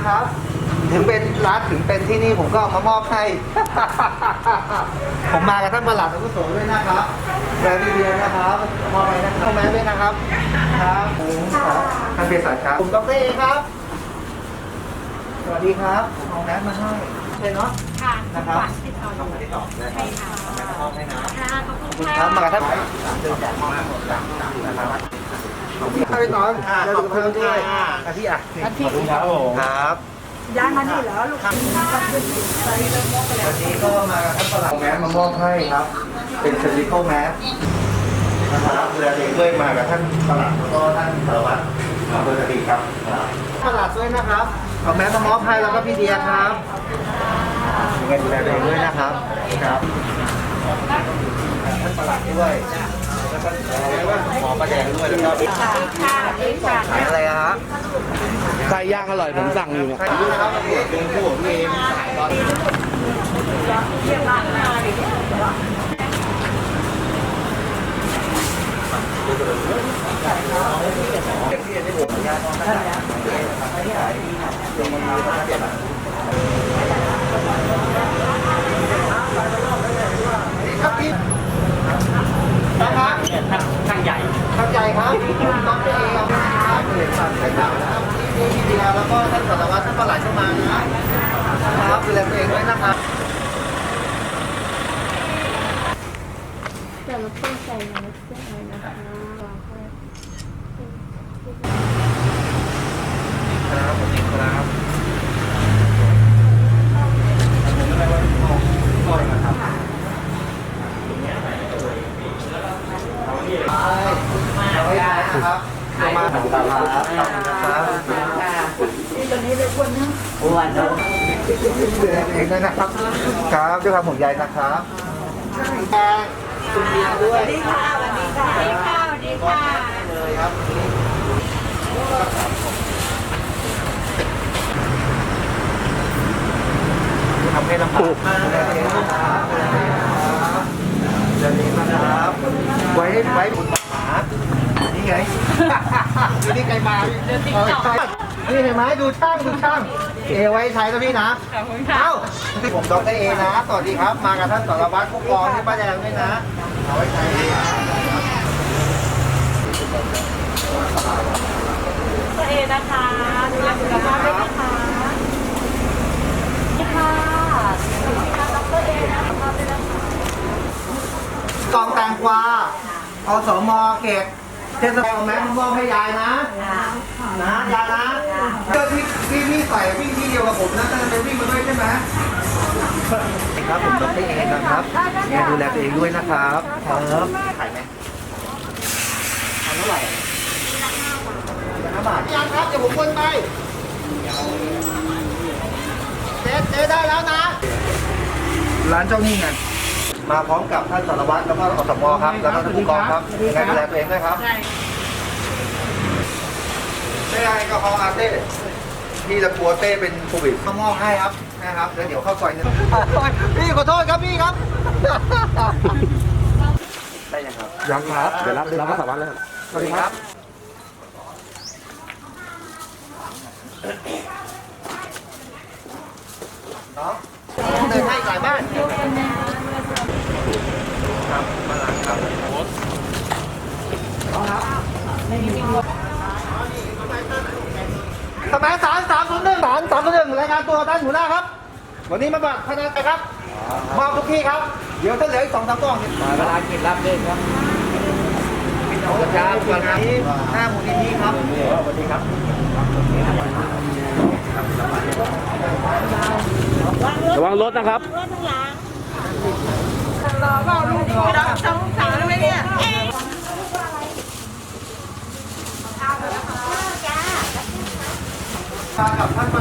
นะครับ ถึงเป็นร้านถึงเป็นที่นี่ผมก็เอามามอบให้ ผมมากับท่านประหลัดอาวุโสด้วยนะครับแบรนด์ดีเดียนะครับมอบให้นะครับแม่ด้วยนะครับ ครับผมครับท่านเภสัชครับผมดรเอครับ สวัสดีครับ ผมเอาแมสมาให้เช่นเนาะค่ะนะครับฝากติดต่อทำมาที่ต่อเลยครับเอาแมสมามอบให้นะค่ะขอบขอบคุคุณณครัค่ะบมากับท่านเดินแจกมอบให้หมดนะครับ ขอบคุณครับพี่ตอนเราดูเพิ่มด้วยอาที่อะขอบคุณครับผมครับย้ายมานี่เหรอลูกวันนี้ก็มากับท่านประหลัดแมสมามอบให้ครับ เป็นเซอร์จิคอลแมสนะครับเรือเองด้วยมากับท่านประหลัดแล้วก็ท่านสารวัตรอำเภอสตรีครับประหลัดด้วยนะครับเอาแมสมามอบให้แล้วก็พี่เดียครับยังไงดูแลตัวเองด้วยนะครับครับท่านประหลัดด้วย หมอประแดงด้วยแล้วก็ค่ะค่ะเองค่ะขายอะไรอะฮะไก่ย่างอร่อยผมสั่งอยู่เนี่ยขายด้วยนะครับวันนี้เองผู้ผมเองขายตอนเยี่ยมมากเลยครับพี่นะ ครับช่างใหญ่เข้าใจครับต้องเองครับเห็นสั่งใส่ดาวนะครับที่พี่เดียแล้วก็ท่านสารวัตรท่านประหลัดเข้ามานะครับดูแลตัวเองด้วยนะครับ แต่เราต้องใส่เนื้อเสื้อเลยนะคะวางไว้ ครับผมครับก่อยนะครับเอาไว้ได้นะครับเอา มาขอบคุณครับขอบคุณนะครับนี่ตอนนี้เลยคนนึงดูแลตัวเองด้วยนะครับ ครับด้วยความห่วงใยนะครับคุณเดียด้วยสวัสดีค่ะสวัสดีค่ะสวัสดีค่ะสวัสดีค่ะเลยครับทำให้ลำบากมากเลยนะครับเดี๋ยวนี้นะครับไว้ไว้บุญหมา นี่ไงนี่ไกลมานี่เห็นไหมดูช่างดูช่างเอไว้ใช้นะพี่นะขอบคุณค่ะเอ้าที่ผมดรเอนะ สวัสดีครับ มากับท่านสารวัตรผู้กองที่ป้าแดงด้วยนะเอาไว้ใช้ตัวเองนะคะดูแลสุขภาพด้วยนะคะนี่ค่ะค่ะดรเอนะคะเป็นนะคะกองแตงกวาอสมเขต เทศบาลเอาแมสมามอบให้ยายนะ นะยายนะเจ้าที่พี่พี่ใส่วิ่งที่เดียวกับผมนะตั้งแต่วิ่งมาด้วยใช่ไหมครับผมดรเอนะครับแกดูแลตัวเองด้วยนะครับครับขายไหมอันเท่าไหร่ห้าบาทยังครับเดี๋ยวผมวนไปเจ๊เจ๊ได้แล้วนะ ร้านเจ้านี่ไง มาพร้อมกับท่านสารวัตรแล้วก็อสมครับ แล้วก็ท่านผู้กองครับยังไงดูแลตัวเองด้วยครับไม่ได้ก็ฮออาเต้พี่จะกลัวเต้เป็นโควิดมามอบให้ครับนะครับแล้วเดี๋ยวเข้าซอยนึงพี่ขอโทษครับพี่ครับได้ยังครับยังครับเดี๋ยวรับรับมาสามวันแล้วสวัสดีครับน้องเดินให้สายบ้านครับมาล้างครับ สมัยสามสามศูนย์หนึ่งสามสามศูนย์หนึ่งรายงานตัวท่านหัวหน้าครับ วันนี้มาบัตรพนักงานครับมอบทุกที่ครับ เดี๋ยวถ้าเหลืออีกสองสามกล่องเนี่ยเวลากินรับเล่นครับเอาละครับวันนี้หน้ามูลนิธิครับสวัสดีครับระวังรถนะครับรถข้างหลังรอว่าลูกไม่รับสงสาร มากับท่าน